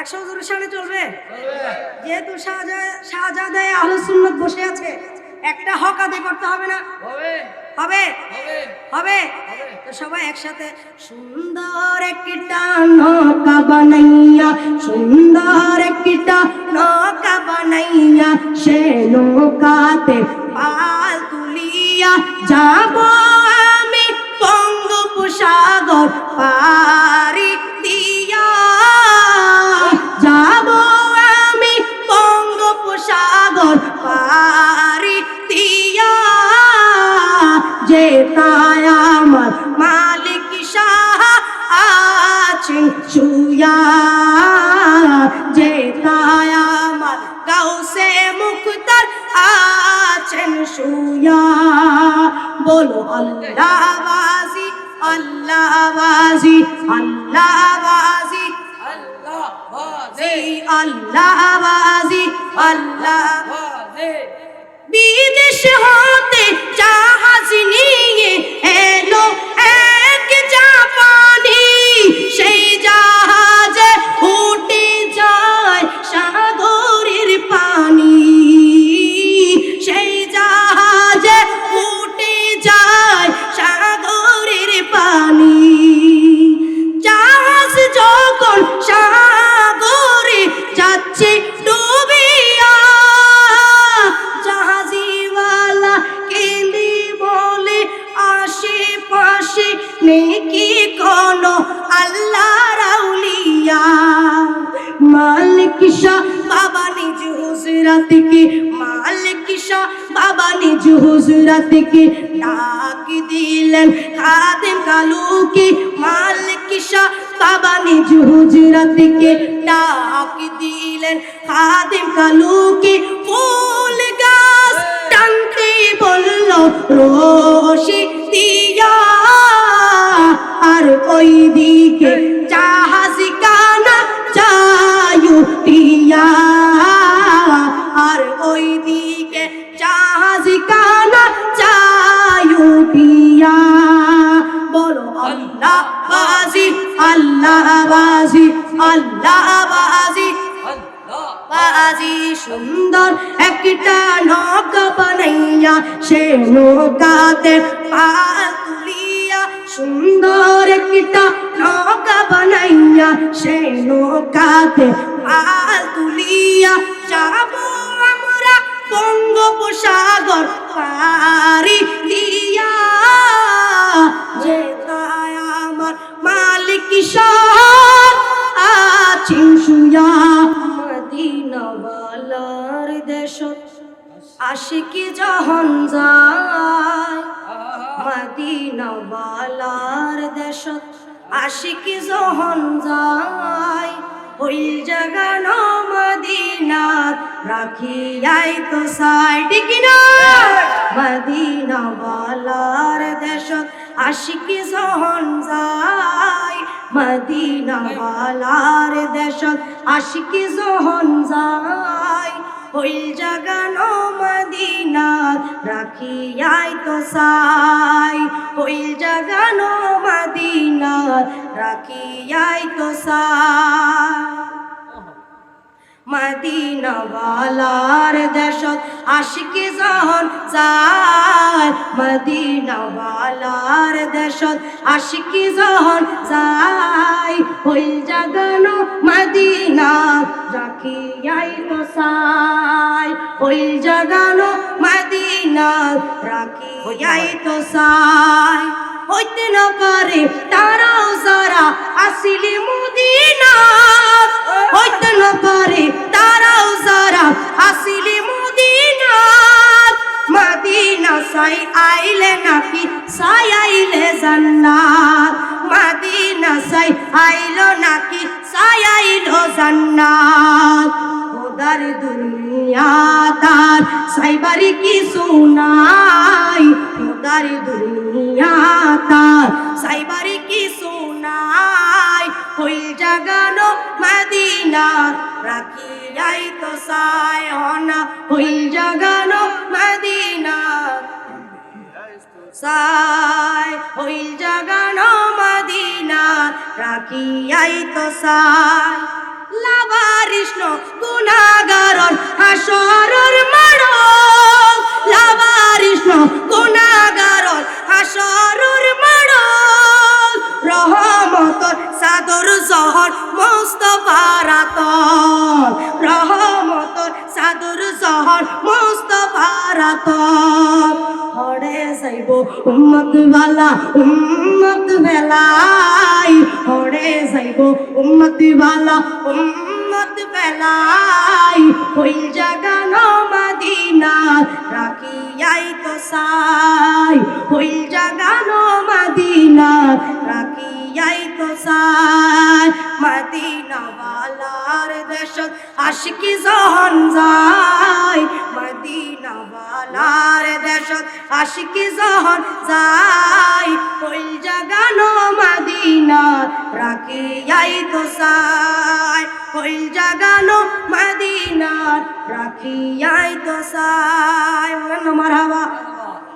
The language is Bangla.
একশো হুজুরের সামনে চলবে? যেহেতু শাহজাদায় বসে আছে একটা হক আদায় করতে হবে না। হবে। হবে? তো সবাই একসাথে সুন্দর একটা নৌকা বানাইয়া সুন্দর একটা নৌকা বানাইয়া সে নৌকাতে পাল তুলিয়া যাব আমি বঙ্গোপসাগর পারি যে তাই আমার মালিক শাহ আছেন শুয়া যে তাই আমার গাউসে মুখতার আছেন শুয়া। বলো আল্লাহ বাজি আল্লাহ বাজি আল্লাহ বাজি আল্লাহ বাজি আল্লাহ বিদেশ হতে জাহাজ নিয়ে হুজরাত কে মালিক শাহ বাবা নিজ হুজরাত কে ডাক দিলেন। খাদেম কালুকে মালিক শাহ বাবা নিজ হুজরাত কে ডাক দিলেন। খাদেম কালুকে ফুল গাছ টানতে বলল, রশি দিয়া আর ওই দিকে জাহাজ কানা চায়ু টিয়া আল্লাহ বাজি বাজি সুন্দর, একটা নৌকা বানাইয়া সে নৌকাতে পা তুলিয়া সুন্দর একটা নৌকা বানাইয়া সে নৌকাতে পা তুলিয়া যাব আমরা বঙ্গোপসাগর পারি দেশত আশিকি যখন যায়। মদিনাওয়ালার দেশত আশিকি যখন যায়। ওই জাগানো মদিনাত রাখিয়াই তো সাইড কিনা মদিনাওয়ালার দেশত আশিকি যখন যায়। মদিনাওয়ালার দেশত আশিকি যখন যায়। ওই জাগানো মদিনাত রাখিয়াই তো সাই। ওই জাগানো মদিনাত রাখিয়াই তো সাই। মদিনাওয়ালার দেশত আশিকি যখন যায় মদিনাওয়ালার দেশত আশিকি যখন যায় ওই জাগানো মদিনা রাখিয়াই তো সাই ওই জাগানো মদিনা রাখিয়াই তো সাই। হইতে না পারে তারাও যারা আইলো নাকি সাই আইলো জান্নাত? খোদার দুনিয়া তার সাইবারি কি সুনাই খোদার দুনিয়া তার সাইবারি কি সুনাই হইল জাগানো মদিনা, রাখিয়াই তো সাই হনা হইল জাগানো মদিনা সাই হইল জাগানো মাদিনা রাখিয়াই তো সাই লাভারিষ্ণ গুণাগারণ হাসরর মাড় লাভারিষ্ণ গুণাগারণ হাসরর মাড় রহমত সাগর জহর মস্ত পারাত রহম শহর মুস্তফার হরে যাইব উম্মত বালা, উম্মত বেলাই। হরে যাইব উম্মত বালা, উম্মত বেলাই। হইল জাগানো মদিনা, রাখিয়াই তো সাই হইল জাগানো মদিনা, রাখিয়াই তো সাই মদিনা বালার দেশ আশিকি জহন যায়। মদিনা বালার দেশ আশিকি জহন যায়। হইল জাগানো মদিনা, রাখিয়াই তো সাই হইল জাগানো মদিনা, রাখিয়াই তো সাই মারহাবা।